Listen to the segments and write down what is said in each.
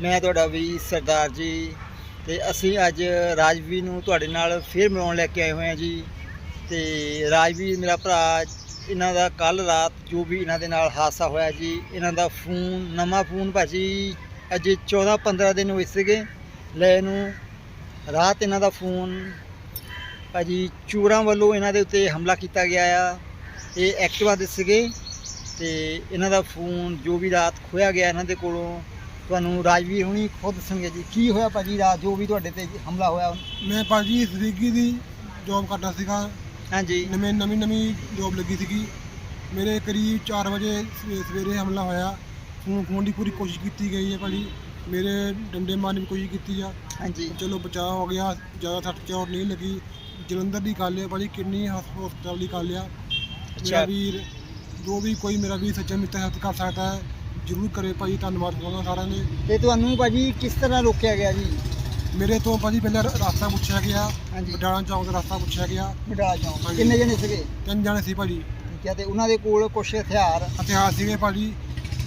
ਮੈਂ ਤੁਹਾਡਾ ਵੀ ਸਰਦਾਰ ਜੀ ਤੇ ਅਸੀਂ ਅੱਜ ਰਾਜਵੀਰ ਨੂੰ ਤੁਹਾਡੇ ਨਾਲ ਫਿਰ ਮਿਲਾਉਣ ਲੈ ਕੇ ਆਏ ਹੋਏ ਹਾਂ ਜੀ। ਤੇ ਰਾਜਵੀਰ ਮੇਰਾ ਭਰਾ, ਇਹਨਾਂ ਦਾ ਕੱਲ ਰਾਤ ਜੋ ਵੀ ਇਹਨਾਂ ਦੇ ਨਾਲ ਹਾਦਸਾ ਹੋਇਆ ਜੀ, ਇਹਨਾਂ ਦਾ ਫੋਨ, ਨਵਾਂ ਫੋਨ ਭਾਜੀ ਅਜੇ 14 15 ਦਿਨ ਹੋਏ ਸੀਗੇ। ਲੈ ਨੂੰ ਰਾਤ ਇਹਨਾਂ ਦਾ ਫੋਨ, ਭਾਜੀ ਚੋਰਾਂ ਵੱਲੋਂ ਇਹਨਾਂ ਦੇ ਉੱਤੇ ਹਮਲਾ ਕੀਤਾ ਗਿਆ ਆ। ਇਹ ਐਕਟਿਵਾ ਦੇ ਸੀਗੇ ਤੇ ਇਹਨਾਂ ਦਾ ਫੋਨ ਜੋ ਵੀ ਰਾਤ ਖੋਇਆ ਗਿਆ ਇਹਨਾਂ ਦੇ ਕੋਲੋਂ। ਤੁਹਾਨੂੰ ਰਾਜਵੀਰ ਹੁਣੀ ਖੁਦ ਦੱਸਣਗੇ ਜੀ ਕੀ ਹੋਇਆ ਭਾਜੀ? ਰਾਤ ਜੋ ਵੀ ਤੁਹਾਡੇ ਤੇ ਹਮਲਾ ਹੋਇਆ। ਮੈਂ ਭਾਜੀ ਸਵੀਗੀ ਦੀ ਜੌਬ ਕਰਦਾ ਸੀਗਾ। ਹਾਂਜੀ। ਨਵੇਂ ਨਵੀਂ ਨਵੀਂ ਜੌਬ ਲੱਗੀ ਸੀਗੀ। ਮੇਰੇ ਕਰੀਬ 4 ਵਜੇ ਸਵੇ- ਸਵੇਰੇ ਹਮਲਾ ਹੋਇਆ। ਫੋਨ ਫੋਨ ਦੀ ਪੂਰੀ ਕੋਸ਼ਿਸ਼ ਕੀਤੀ ਗਈ ਹੈ ਭਾਜੀ। ਮੇਰੇ ਡੰਡੇ ਮਾਰਨ ਦੀ ਕੋਸ਼ਿਸ਼ ਕੀਤੀ ਆ। ਹਾਂਜੀ। ਚਲੋ ਬਚਾਅ ਹੋ ਗਿਆ। ਜ਼ਿਆਦਾ ਸੱਟ ਚੋਟ ਨਹੀਂ ਲੱਗੀ। ਜਲੰਧਰ ਦੀ ਗੱਲ ਹੈ ਭਾਜੀ ਕਿੰਨੀ ਹਸਪਤਾਲ ਦੀ ਗੱਲ ਆ। ਮੇਰਾ ਅੱਛਾ। ਵੀਰ ਜੋ ਵੀ ਕੋਈ ਮੇਰਾ ਵੀਰ ਸੱਚਾ ਮਿੱਤਰ ਹੈਲਪ ਕਰ ਸਕਦਾ ਹੈ ਜ਼ਰੂਰ ਕਰੇ ਭਾਜੀ ਧੰਨਵਾਦ ਕਰਾਂਗਾ ਸਾਰਿਆਂ ਨੇ ਤੇ ਤੁਹਾਨੂੰ ਭਾਜੀ ਕਿਸ ਤਰ੍ਹਾਂ ਰੋਕਿਆ ਗਿਆ ਜੀ? ਮੇਰੇ ਤੋਂ ਭਾਜੀ ਪਹਿਲਾਂ ਰਸਤਾ ਪੁੱਛਿਆ ਗਿਆ। ਹਾਂਜੀ। ਬਡਾਲਾ ਚੌਂਕ ਦਾ ਰਸਤਾ ਪੁੱਛਿਆ ਗਿਆ। ਚੌਂਕ। ਹਾਂਜੀ। ਕਿੰਨੇ ਜਣੇ ਸੀਗੇ? ਤਿੰਨ ਜਾਣੇ ਸੀ ਭਾਜੀ। ਠੀਕ ਹੈ ਤੇ ਉਹਨਾਂ ਦੇ ਕੋਲ ਕੁਝ ਹਥਿਆਰ? ਹਥਿਆਰ ਸੀਗੇ ਭਾਜੀ।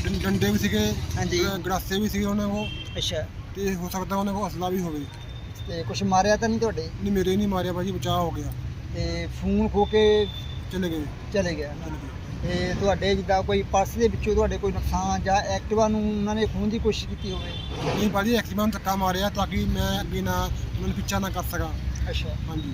ਡੰ- ਡੰਡੇ ਵੀ ਸੀਗੇ। ਹਾਂਜੀ। ਗੜਾਸੇ ਵੀ ਸੀਗੇ ਉਹਨਾਂ ਕੋਲ। ਅੱਛਾ। ਤੇ ਹੋ ਸਕਦਾ ਉਹਨਾਂ ਕੋਲ ਅਸਲਾ ਵੀ ਹੋਵੇ। ਤੇ ਕੁਝ ਮਾਰਿਆ ਤਾਂ ਨਹੀਂ ਤੁਹਾਡੇ? ਨਹੀਂ ਮੇਰੇ ਨਹੀਂ ਮਾਰਿਆ ਭਾਜੀ ਬਚਾਅ ਹੋ ਗਿਆ। ਤੇ ਫੋਨ ਖੋ ਕੇ ਚਲੇ ਗਏ। ਚਲੇ ਗਿਆ ਚਲੇ ਗਏ। ਤੇ ਤੁਹਾਡੇ ਜਿੱਦਾਂ ਕੋਈ ਪਰਸ ਦੇ ਵਿੱਚੋਂ ਤੁਹਾਡੇ ਕੋਈ ਨੁਕਸਾਨ ਜਾਂ ਐਕਟਿਵਾ ਨੂੰ ਉਹਨਾਂ ਨੇ ਖੋਹਣ ਦੀ ਕੋਸ਼ਿਸ਼ ਕੀਤੀ ਹੋਵੇ? ਨਹੀਂ ਭਾਜੀ ਐਕਸੀਡੈਂਟ ਧੱਕਾ ਮਾਰਿਆ ਤਾਂ ਕਿ ਮੈਂ ਅੱਗੇ ਨਾ ਉਹਨਾਂ ਨੂੰ ਪਿੱਛਾ ਨਾ ਕਰ ਸਕਾਂ। ਅੱਛਾ। ਹਾਂਜੀ।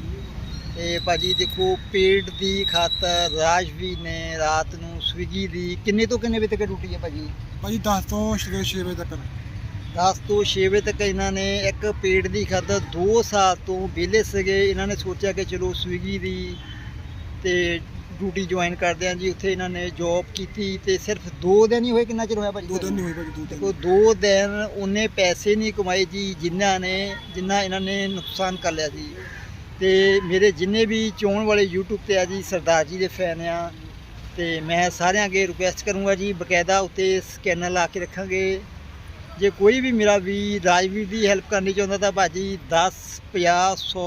ਤੇ ਭਾਜੀ ਦੇਖੋ ਪੇਟ ਦੀ ਖਾਤਰ ਰਾਜਵੀਰ ਨੇ ਰਾਤ ਨੂੰ ਸਵਿਗੀ ਦੀ ਕਿੰਨੇ ਤੋਂ ਕਿੰਨੇ ਵਜੇ ਤੱਕ ਡਿਊਟੀ ਹੈ ਭਾਜੀ? ਭਾਜੀ 10 ਤੋਂ 6 ਛੇ ਵਜੇ ਤੱਕ। 10 ਤੋਂ 6 ਵਜੇ ਤੱਕ ਇਹਨਾਂ ਨੇ ਇੱਕ ਪੇਟ ਦੀ ਖਾਤਰ 2 ਸਾਲ ਤੋਂ ਵਿਹਲੇ ਸੀਗੇ। ਇਹਨਾਂ ਨੇ ਸੋਚਿਆ ਕਿ ਚਲੋ ਸਵਿਗੀ ਦੀ ਤੇ ਡਿਊਟੀ ਜੁਆਇਨ ਕਰਦੇ ਆਂ ਜੀ ਉੱਥੇ ਇਹਨਾਂ ਨੇ ਜੌਬ ਕੀਤੀ ਤੇ ਸਿਰਫ 2 ਦਿਨ ਹੀ ਹੋਏ ਕਿੰਨਾ ਚਿਰ ਹੋਇਆ ਭਾਜੀ ਦੋ ਦਿਨ ਨਹੀਂ ਹੋਏ ਭਾਜੀ ਦੋ ਦਿਨ ਦੇਖੋ ਦੋ ਦਿਨ ਉਹਨੇ ਪੈਸੇ ਨਹੀਂ ਕਮਾਏ ਜੀ ਜਿਨ੍ਹਾਂ ਨੇ ਜਿੰਨਾ ਇਹਨਾਂ ਨੇ ਨੁਕਸਾਨ ਕਰ ਲਿਆ ਜੀ। ਤੇ ਮੇਰੇ ਜਿੰਨੇ ਵੀ ਚੋਣ ਵਾਲੇ YouTube ਤੇ ਆ ਜੀ ਸਰਦਾਰ ਜੀ ਦੇ ਫੈਨ ਆ ਤੇ ਮੈਂ ਸਾਰਿਆਂ ਅੱਗੇ ਰਿਕੁਐਸਟ ਕਰੂੰਗਾ ਜੀ ਬਕਾਇਦਾ ਉੱਤੇ ਸਕੈਨਰ ਲਾ ਕੇ ਰੱਖਾਂਗੇ। ਜੇ ਕੋਈ ਵੀ ਮੇਰਾ ਵੀ ਰਾਜਵੀਰ ਦੀ ਹੈਲਪ ਕਰਨੀ ਚਾਹੁੰਦਾ ਤਾਂ ਭਾਜੀ 10 50 100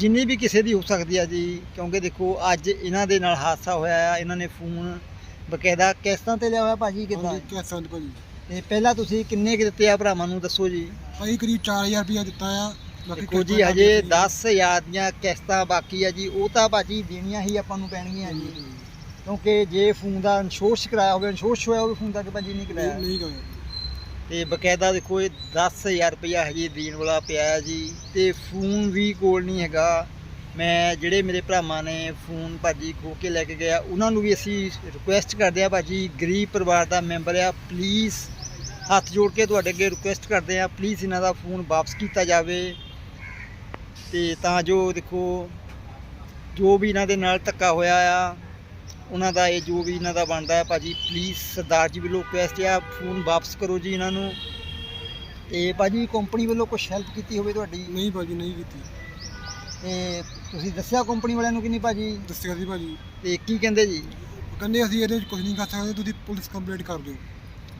ਜਿੰਨੀ ਵੀ ਕਿਸੇ ਦੀ ਹੋ ਸਕਦੀ ਆ ਜੀ ਕਿਉਂਕਿ ਦੇਖੋ ਅੱਜ ਇਹਨਾਂ ਦੇ ਨਾਲ ਹਾਦਸਾ ਹੋਇਆ ਆ ਇਹਨਾਂ ਨੇ ਫੋਨ ਬਕਾਇਦਾ ਕਿਸ਼ਤਾਂ ਤੇ ਲਿਆ ਹੋਇਆ ਭਾਜੀ ਕਿਦਾਂ? ਹਾਂਜੀ ਕਿਸਾਂ ਭਾਜੀ। ਤੇ ਪਹਿਲਾਂ ਤੁਸੀਂ ਕਿੰਨੇ ਕੁ ਦਿੱਤੇ ਆ ਭਰਾਵਾਂ ਨੂੰ ਦੱਸੋ ਜੀ? ਭਾਜੀ ਕਰੀਬ 4000 ਰੁਪਇਆ ਦਿੱਤਾ ਆ ਦੇਖੋ ਜੀ ਹਜੇ ਬਾਕੀ 10000 ਦੀਆਂ ਕਿਸ਼ਤਾਂ ਬਾਕੀ ਆ ਜੀ ਉਹ ਤਾਂ ਭਾਜੀ ਦੇਣੀਆਂ ਹੀ ਆਪਾਂ ਨੂੰ ਪੈਣਗੀਆਂ ਜੀ। ਕਿਉਂਕਿ ਜੇ ਫੋਨ ਦਾ ਇੰਸ਼ੋਰੈਂਸ ਕਰਾਇਆ ਹੋਵੇ ਇੰਸ਼ੋਰੈਂਸ ਹੋਇਆ ਹੋਵੇ ਫੋਨ ਦਾ ਕਿ ਭਾਜੀ ਨਹੀਂ ਕਰਾਇਆ? ਨਹੀਂ ਗਏ ਤੇ ਬਕਾਇਦਾ ਦੇਖੋ ਇਹ 10000 ਰੁਪਇਆ ਹਜੇ ਦੇਣ ਵਾਲਾ ਪਿਆ ਜੀ, ਤੇ ਫੋਨ ਵੀ ਕੋਲ ਨਹੀਂ ਹੈਗਾ। ਮੈਂ ਜਿਹੜੇ ਮੇਰੇ ਭਰਾਵਾਂ ਨੇ ਫੋਨ ਭਾਜੀ ਖੋ ਕੇ ਲੈ ਕੇ ਗਿਆ, ਉਹਨਾਂ ਨੂੰ ਵੀ ਅਸੀਂ ਰਿਕੁਐਸਟ ਕਰਦੇ ਆ ਭਾਜੀ, ਗਰੀਬ ਪਰਿਵਾਰ ਦਾ ਮੈਂਬਰ ਆ ਪਲੀਜ਼ ਹੱਥ ਜੋੜ ਕੇ ਤੁਹਾਡੇ ਅੱਗੇ ਰਿਕੁਐਸਟ ਕਰਦੇ ਆ ਪਲੀਜ਼ ਇਹਨਾਂ ਦਾ ਫੋਨ ਵਾਪਸ ਕੀਤਾ ਜਾਵੇ। ਤੇ ਤਾਂ ਜੋ ਦੇਖੋ, ਜੋ ਵੀ ਇਹਨਾਂ ਦੇ ਨਾਲ ਧੱਕਾ ਹੋਇਆ ਆ ਉਹਨਾਂ ਦਾ ਇਹ ਜੋ ਵੀ ਇਹਨਾਂ ਦਾ ਬਣਦਾ ਹੈ ਭਾਜੀ ਪਲੀਜ਼ ਸਰਦਾਰ ਜੀ ਵੱਲੋਂ ਰਿਕੁਐਸਟ ਆ ਫੋਨ ਵਾਪਸ ਕਰੋ ਜੀ ਇਹਨਾਂ ਨੂੰ। ਤੇ ਭਾਜੀ ਕੰਪਨੀ ਵੱਲੋਂ ਕੁਝ ਹੈਲਪ ਕੀਤੀ ਹੋਵੇ ਤੁਹਾਡੀ? ਨਹੀਂ ਭਾਜੀ ਨਹੀਂ ਕੀਤੀ। ਤੇ ਤੁਸੀਂ ਦੱਸਿਆ ਕੰਪਨੀ ਵਾਲਿਆਂ ਨੂੰ ਕਿ ਨਹੀਂ ਭਾਜੀ? ਦੱਸਿਆ ਸੀ ਭਾਜੀ। ਤੇ ਕੀ ਕਹਿੰਦੇ ਜੀ? ਕਹਿੰਦੇ ਅਸੀਂ ਇਹਦੇ ਵਿੱਚ ਕੁਝ ਨਹੀਂ ਕਰ ਸਕਦੇ ਤੁਸੀਂ ਪੁਲਿਸ ਕੰਪਲੇਂਟ ਕਰ ਦਿਓ।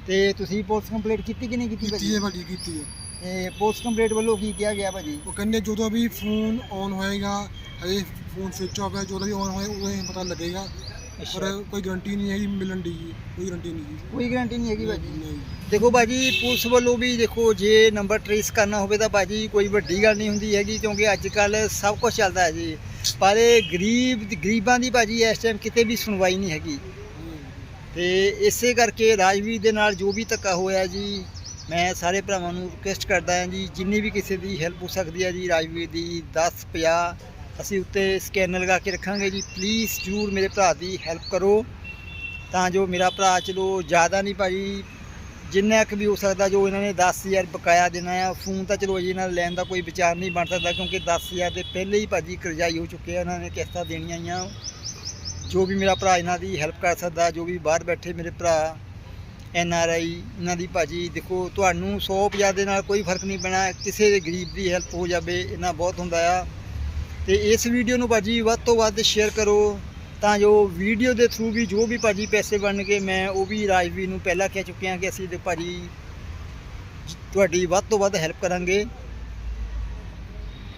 ਤੇ ਤੁਸੀਂ ਪੁਲਿਸ ਕੰਪਲੀਟ ਕੀਤੀ ਕਿ ਨਹੀਂ ਕੀਤੀ ਕੀਤੀ ਭਾਜੀ? ਹੈ ਭਾਜੀ ਕੀਤੀ ਹੈ। ਤੇ ਪੁਲਿਸ ਕੰਪਲੀਟ ਵੱਲੋਂ ਕੀ ਕਿਹਾ ਗਿਆ ਭਾਜੀ? ਉਹ ਕਹਿੰਦੇ ਜਦੋਂ ਵੀ ਫੋਨ ਔਨ ਹੋਏਗਾ ਹਜੇ ਫੋਨ ਸਵਿਚ ਆਫ ਹੈ ਜਦੋਂ ਵੀ ਔਨ ਹੋਏ ਉਦੋਂ ਹੀ ਪਤਾ ਲੱਗੇਗਾ। ਪਰ ਕੋਈ ਗਾਰੰਟੀ ਨਹੀਂ ਹੈਗੀ ਮਿਲਣ ਦੀ ਜੀ ਕੋਈ ਗਾਰੰਟੀ ਨਹੀਂ ਜੀ। ਕੋਈ ਗਾਰੰਟੀ ਨਹੀਂ ਹੈਗੀ ਭਾਜੀ? ਨਹੀਂ ਦੇਖੋ ਭਾਜੀ ਪੁਲਿਸ ਵੱਲੋਂ ਵੀ ਦੇਖੋ ਜੇ ਨੰਬਰ ਟ੍ਰੇਸ ਕਰਨਾ ਹੋਵੇ ਤਾਂ ਭਾਜੀ ਕੋਈ ਵੱਡੀ ਗੱਲ ਨਹੀਂ ਹੁੰਦੀ ਹੈਗੀ ਕਿਉਂਕਿ ਅੱਜ ਕੱਲ ਸਭ ਕੁਝ ਚੱਲਦਾ ਹੈ ਜੀ। ਪਰ ਇਹ ਗਰੀਬ ਗਰੀਬਾਂ ਦੀ ਭਾਜੀ ਇਸ ਟਾਈਮ ਕਿਤੇ ਵੀ ਸੁਣਵਾਈ ਨਹੀਂ ਹੈਗੀ। ਤੇ ਇਸੇ ਕਰਕੇ ਰਾਜਵੀਰ ਦੇ ਨਾਲ ਜੋ ਵੀ ਧੱਕਾ ਹੋਇਆ ਜੀ ਮੈਂ ਸਾਰੇ ਭਰਾਵਾਂ ਨੂੰ ਰਿਕੁਐਸਟ ਕਰਦਾ ਹਾਂ ਜੀ ਜਿੰਨੀ ਵੀ ਕਿਸੇ ਦੀ ਹੈਲਪ ਹੋ ਸਕਦੀ ਹੈ ਜੀ ਰਾਜਵੀਰ ਦੀ 10 50 ਅਸੀਂ ਉੱਤੇ ਸਕੈਨਰ ਲਗਾ ਕੇ ਰੱਖਾਂਗੇ ਜੀ। ਪਲੀਜ਼ ਜਰੂਰ ਮੇਰੇ ਭਰਾ ਦੀ ਹੈਲਪ ਕਰੋ। ਤਾਂ ਜੋ ਮੇਰਾ ਭਰਾ ਚਲੋ ਜ਼ਿਆਦਾ ਨਹੀਂ ਭਾਜੀ, ਜਿੰਨਾ ਕੁ ਵੀ ਹੋ ਸਕਦਾ ਜੋ ਇਹਨਾਂ ਨੇ 10000 ਬਕਾਇਆ ਦੇਣਾ ਆ, ਫੋਨ ਤਾਂ ਚਲੋ ਅਜੇ ਨਾਲ ਲੈਣ ਦਾ ਕੋਈ ਵਿਚਾਰ ਨਹੀਂ ਬਣ ਸਕਦਾ ਕਿਉਂਕਿ 10000 ਦੇ ਪਹਿਲੇ ਹੀ ਭਾਜੀ ਕਰਜ਼ਾਈ ਹੋ ਚੁੱਕੇ ਆ ਉਹਨਾਂ ਨੇ ਕਿਸ਼ਤਾਂ ਦੇਣੀਆਂ ਹੀ ਆ ਜੋ ਵੀ ਮੇਰਾ ਭਰਾ ਇਹਨਾਂ ਦੀ ਹੈਲਪ ਕਰ ਸਕਦਾ, ਜੋ ਵੀ ਬਾਹਰ ਬੈਠੇ ਮੇਰੇ ਭਰਾ ਐਨ ਆਰ ਆਈ ਇਹਨਾਂ ਦੀ ਭਾਜੀ, ਦੇਖੋ ਤੁਹਾਨੂੰ 150 ਦੇ ਨਾਲ ਕੋਈ ਫ਼ਰਕ ਨਹੀਂ ਪੈਣਾ। ਕਿਸੇ ਦੇ ਗਰੀਬ ਦੀ ਹੈਲਪ ਹੋ ਜਾਵੇ ਇਹਨਾਂ ਬਹੁਤ ਹੁੰਦਾ ਆ। ਤੇ ਇਸ ਵੀਡੀਓ ਨੂੰ ਭਾਜੀ ਵੱਧ ਤੋਂ ਵੱਧ ਸ਼ੇਅਰ ਕਰੋ ਤਾਂ ਜੋ ਵੀਡੀਓ ਦੇ ਥਰੂ ਵੀ ਜੋ ਵੀ ਭਾਜੀ ਪੈਸੇ ਬਣਨਗੇ ਮੈਂ ਉਹ ਵੀ ਰਾਜਵੀਰ ਨੂੰ ਪਹਿਲਾਂ ਕਹਿ ਚੁੱਕਿਆ ਕਿ ਅਸੀਂ ਤੇ ਭਾਜੀ ਤੁਹਾਡੀ ਵੱਧ ਤੋਂ ਵੱਧ ਹੈਲਪ ਕਰਾਂਗੇ।